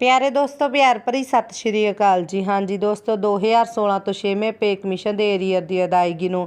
ਪਿਆਰੇ ਦੋਸਤੋ, ਪਿਆਰ ਭਰੀ ਸਤਿ ਸ਼੍ਰੀ ਅਕਾਲ ਜੀ। ਹਾਂਜੀ ਦੋਸਤੋ 2016 ਤੋਂ 6ਵੇਂ ਪੇ ਕਮਿਸ਼ਨ ਦੇ ਏਰੀਅਰ ਦੀ ਅਦਾਇਗੀ ਨੂੰ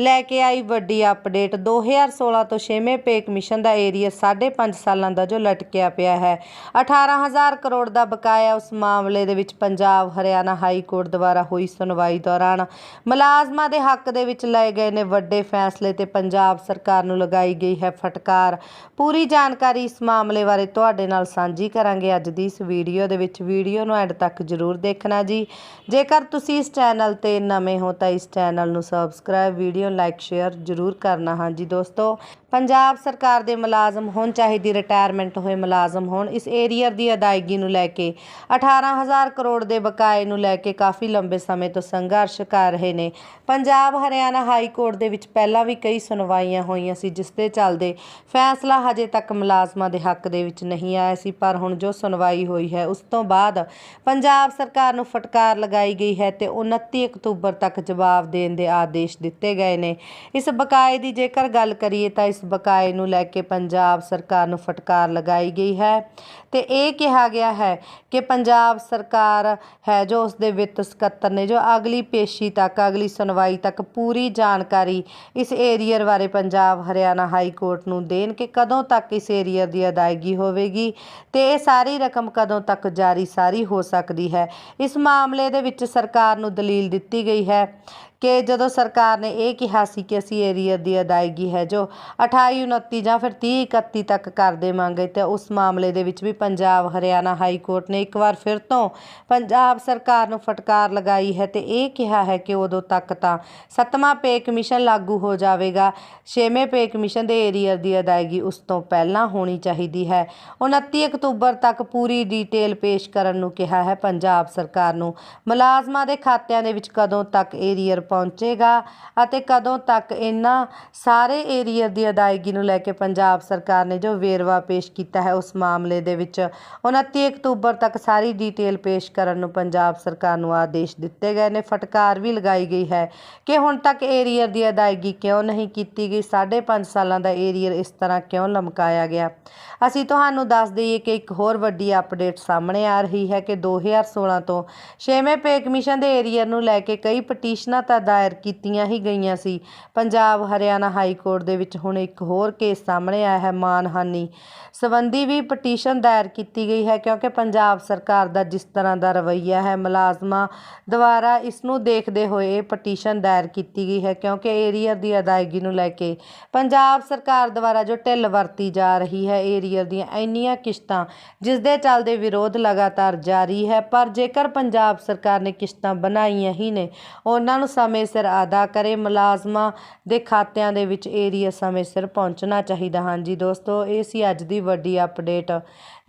ਲੈ ਕੇ ਆਈ ਵੱਡੀ ਅਪਡੇਟ 2016 ਤੋਂ 6ਵੇਂ ਪੇ ਕਮਿਸ਼ਨ ਦਾ ਏਰੀਅਰ 5.5 ਸਾਲਾਂ ਦਾ ਜੋ ਲਟਕਿਆ ਪਿਆ ਹੈ। 18000 ਕਰੋੜ ਦਾ ਬਕਾਇਆ ਉਸ ਮਾਮਲੇ ਦੇ ਵਿੱਚ ਪੰਜਾਬ, ਹਰਿਆਣਾ ਹਾਈ ਕੋਰਟ ਦੁਆਰਾ ਹੋਈ ਸੁਣਵਾਈ ਦੌਰਾਨ ਮੁਲਾਜ਼ਮਾਂ ਦੇ ਹੱਕ ਦੇ ਵਿੱਚ ਲਏ ਗਏ ਨੇ ਵੱਡੇ ਫੈਸਲੇ ਤੇ ਪੰਜਾਬ ਸਰਕਾਰ ਨੂੰ ਲਗਾਈ ਗਈ ਹੈ ਫਟਕਾਰ। ਪੂਰੀ ਜਾਣਕਾਰੀ ਇਸ ਮਾਮਲੇ ਬਾਰੇ ਤੁਹਾਡੇ ਨਾਲ ਸਾਂਝੀ ਕਰਾਂਗੇ ਅੱਜ ਦੀ ਇਸ ਵੀਡੀਓ ਵੀਡੀਓ ਦੇ ਵਿੱਚ ਵੀਡੀਓ ਨੂੰ ਐਡ ਤੱਕ ਜਰੂਰ ਦੇਖਣਾ ਜੀ। ਜੇਕਰ ਤੁਸੀਂ ਇਸ ਚੈਨਲ ਤੇ ਨਵੇਂ ਹੋ ਤਾਂ ਇਸ ਚੈਨਲ ਨੂੰ ਸਬਸਕ੍ਰਾਈਬ, ਵੀਡੀਓ ਲਾਈਕ, ਸ਼ੇਅਰ ਜਰੂਰ ਕਰਨਾ। ਹਾਂ ਜੀ ਦੋਸਤੋ ਪੰਜਾਬ ਸਰਕਾਰ ਦੇ ਮੁਲਾਜ਼ਮ ਹੋਣ, ਚਾਹੇ ਦੀ ਰਿਟਾਇਰਮੈਂਟ ਹੋਏ ਮੁਲਾਜ਼ਮ ਹੋਣ, ਇਸ ਏਰੀਅਰ ਦੀ ਅਦਾਇਗੀ ਨੂੰ ਲੈ ਕੇ 18000 ਕਰੋੜ ਦੇ ਬਕਾਏ ਨੂੰ ਲੈ ਕੇ ਕਾਫੀ ਲੰਬੇ ਸਮੇਂ ਤੋਂ ਸੰਘਰਸ਼ ਕਰ ਰਹੇ ਨੇ। ਪੰਜਾਬ ਹਰਿਆਣਾ ਹਾਈ ਕੋਰਟ ਦੇ ਵਿੱਚ ਪਹਿਲਾਂ ਵੀ ਕਈ ਸੁਣਵਾਈਆਂ ਹੋਈਆਂ ਸੀ, ਜਿਸ ਦੇ ਚੱਲਦੇ ਫੈਸਲਾ ਹਜੇ ਤੱਕ ਮੁਲਾਜ਼ਮਾਂ ਦੇ ਹੱਕ ਦੇ ਵਿੱਚ ਨਹੀਂ ਆਇਆ ਸੀ, ਪਰ ਹੁਣ ਜੋ ਸੁਣਵਾਈ ਹੋਈ ਹੈ, ਉਸ ਤੋਂ ਬਾਅਦ ਪੰਜਾਬ ਸਰਕਾਰ ਨੂੰ ਫਟਕਾਰ ਲਗਾਈ ਗਈ ਹੈ ਤੇ 29 ਅਕਤੂਬਰ ਤੱਕ ਜਵਾਬ ਦੇਣ ਦੇ ਆਦੇਸ਼ ਦਿੱਤੇ ਗਏ ਨੇ। ਇਸ ਬਕਾਏ ਦੀ ਜੇਕਰ ਗੱਲ ਕਰੀਏ ਤਾਂ ਇਸ ਬਕਾਏ ਨੂੰ ਲੈ ਕੇ ਪੰਜਾਬ ਸਰਕਾਰ ਨੂੰ ਫਟਕਾਰ ਲਗਾਈ ਗਈ ਹੈ। ਤੇ ਇਹ ਕਿਹਾ ਗਿਆ ਹੈ ਕਿ ਪੰਜਾਬ ਸਰਕਾਰ ਹੈ ਜੋ ਉਸ ਦੇ ਵਿੱਤ ਸਕੱਤਰ ਨੇ, ਜੋ ਅਗਲੀ ਪੇਸ਼ੀ ਤੱਕ, ਅਗਲੀ ਸੁਣਵਾਈ ਤੱਕ ਪੂਰੀ ਜਾਣਕਾਰੀ ਇਸ ਏਰੀਅਰ ਬਾਰੇ ਪੰਜਾਬ ਹਰਿਆਣਾ ਹਾਈ ਕੋਰਟ ਨੂੰ ਦੇਣ ਕਿ ਕਦੋਂ ਤੱਕ ਇਸ ਏਰੀਅਰ ਦੀ ਅਦਾਇਗੀ ਹੋਵੇਗੀ ਤੇ ਇਹ ਸਾਰੀ ਰਕਮ ਕਦੋਂ ਤੱਕ ਜਾਰੀ ਸਾਰੀ ਹੋ ਸਕਦੀ ਹੈ। ਇਸ ਮਾਮਲੇ ਦੇ ਵਿੱਚ ਸਰਕਾਰ ਨੂੰ ਦਲੀਲ ਦਿੱਤੀ ਗਈ ਹੈ ਕਿ ਜਦੋਂ ਸਰਕਾਰ ਨੇ ਇਹ ਕਿਹਾ ਸੀ ਕਿ ਅਸੀਂ ਏਰੀਅਰ ਦੀ ਅਦਾਇਗੀ ਹੈ ਜੋ 28 29 ਜਾਂ ਫਿਰ 30 31 ਤੱਕ ਕਰ ਦੇਵਾਂਗੇ ਤੇ ਉਸ ਮਾਮਲੇ ਦੇ ਵਿੱਚ ਵੀ ਪੰਜਾਬ, ਹਰਿਆਣਾ ਹਾਈ ਕੋਰਟ ਨੇ ਇੱਕ ਵਾਰ ਫਿਰ ਤੋਂ ਪੰਜਾਬ ਸਰਕਾਰ ਨੂੰ ਫਟਕਾਰ ਲਗਾਈ ਹੈ ਤੇ ਇਹ ਕਿਹਾ ਹੈ ਕਿ ਉਦੋਂ ਤੱਕ ਤਾਂ ਸੱਤਵਾਂ ਪੇ ਕਮਿਸ਼ਨ ਲਾਗੂ ਹੋ ਜਾਵੇਗਾ। ਛੇਵੇਂ ਪੇ ਕਮਿਸ਼ਨ ਦੇ ਏਰੀਅਰ ਦੀ ਅਦਾਇਗੀ ਉਸ ਤੋਂ ਪਹਿਲਾਂ ਹੋਣੀ ਚਾਹੀਦੀ ਹੈ। 29 ਅਕਤੂਬਰ ਤੱਕ ਪੂਰੀ ਡਿਟੇਲ ਪੇਸ਼ ਕਰਨ ਨੂੰ ਕਿਹਾ ਹੈ। ਪੰਜਾਬ ਸਰਕਾਰ ਨੂੰ ਮੁਲਾਜ਼ਮਾਂ ਦੇ ਖਾਤਿਆਂ ਦੇ ਵਿੱਚ ਕਦੋਂ ਤੱਕ ਏਰੀਅਰ ਪਹੁੰਚੇਗਾ ਅਤੇ ਕਦੋਂ ਤੱਕ ਇਹਨਾਂ ਸਾਰੇ ਏਰੀਅਰ ਦੀ ਅਦਾਇਗੀ ਨੂੰ ਲੈ ਕੇ ਪੰਜਾਬ ਸਰਕਾਰ ਨੇ ਜੋ ਵੇਰਵਾ ਪੇਸ਼ ਕੀਤਾ ਹੈ ਉਸ ਮਾਮਲੇ ਦੇ ਵਿੱਚ 29 ਅਕਤੂਬਰ ਤੱਕ ਸਾਰੀ ਡਿਟੇਲ ਪੇਸ਼ ਕਰਨ ਨੂੰ ਪੰਜਾਬ ਸਰਕਾਰ ਨੂੰ ਆਦੇਸ਼ ਦਿੱਤੇ ਗਏ ਨੇ। ਫਟਕਾਰ ਵੀ ਲਗਾਈ ਗਈ ਹੈ ਕਿ ਹੁਣ ਤੱਕ ਏਰੀਅਰ ਦੀ ਅਦਾਇਗੀ ਕਿਉਂ ਨਹੀਂ ਕੀਤੀ ਗਈ? 5.5 ਸਾਲਾਂ ਦਾ ਏਰੀਅਰ ਇਸ ਤਰ੍ਹਾਂ ਕਿਉਂ ਲਮਕਾਇਆ ਗਿਆ? ਅਸੀਂ ਤੁਹਾਨੂੰ ਦੱਸ ਦਈਏ ਕਿ ਇੱਕ ਹੋਰ ਵੱਡੀ ਅਪਡੇਟ ਸਾਹਮਣੇ ਆ ਰਹੀ ਹੈ ਕਿ 2016 ਤੋਂ ਛੇਵੇਂ ਪੇ ਕਮਿਸ਼ਨ ਦੇ ਏਰੀਅਰ ਨੂੰ ਲੈ ਕੇ ਕਈ ਪਟੀਸ਼ਨਾਂ ਤਾਂ ਦਾਇਰ ਕੀਤੀਆਂ ਹੀ ਗਈਆਂ ਸੀ। ਪੰਜਾਬ, ਹਰਿਆਣਾ ਹਾਈ ਕੋਰਟ ਦੇ ਵਿੱਚ ਹੁਣ ਇੱਕ ਹੋਰ ਕੇਸ ਸਾਹਮਣੇ ਆਇਆ ਹੈ। ਮਾਨਹਾਨੀ ਸੰਬੰਧੀ ਵੀ ਪਟੀਸ਼ਨ ਦਾਇਰ ਕੀਤੀ ਗਈ ਹੈ ਕਿਉਂਕਿ ਪੰਜਾਬ ਸਰਕਾਰ ਦਾ ਜਿਸ ਤਰ੍ਹਾਂ ਦਾ ਰਵੱਈਆ ਹੈ, ਮੁਲਾਜ਼ਮਾਂ ਦੁਆਰਾ ਇਸ ਨੂੰ ਦੇਖਦੇ ਹੋਏ ਇਹ ਪਟੀਸ਼ਨ ਦਾਇਰ ਕੀਤੀ ਗਈ ਹੈ ਕਿਉਂਕਿ ਏਰੀਅਰ ਦੀ ਅਦਾਇਗੀ ਨੂੰ ਲੈ ਕੇ ਪੰਜਾਬ ਸਰਕਾਰ ਦੁਆਰਾ ਜੋ ਢਿੱਲ ਵਰਤੀ ਜਾ ਰਹੀ ਹੈ ਏਰੀਅਰ ਦੀਆਂ ਇੰਨੀਆਂ ਕਿਸ਼ਤਾਂ ਜਿਸ ਦੇ ਚੱਲਦੇ ਵਿਰੋਧ ਲਗਾਤਾਰ ਜਾਰੀ ਹੈ, ਪਰ ਜੇਕਰ ਪੰਜਾਬ ਸਰਕਾਰ ਨੇ ਕਿਸ਼ਤਾਂ ਬਣਾਈਆਂ ਹੀ ਨੇ, ਉਹਨਾਂ ਨੂੰ ਸਮੇਂ ਸਿਰ ਅਦਾ ਕਰੇ, ਮੁਲਾਜ਼ਮਾਂ ਦੇ ਖਾਤਿਆਂ ਦੇ ਵਿੱਚ ਏਰੀਆ ਸਮੇਂ ਸਿਰ ਪਹੁੰਚਣਾ ਚਾਹੀਦਾ। ਹਾਂਜੀ ਦੋਸਤੋ, ਇਹ ਸੀ ਅੱਜ ਦੀ ਵੱਡੀ ਅਪਡੇਟ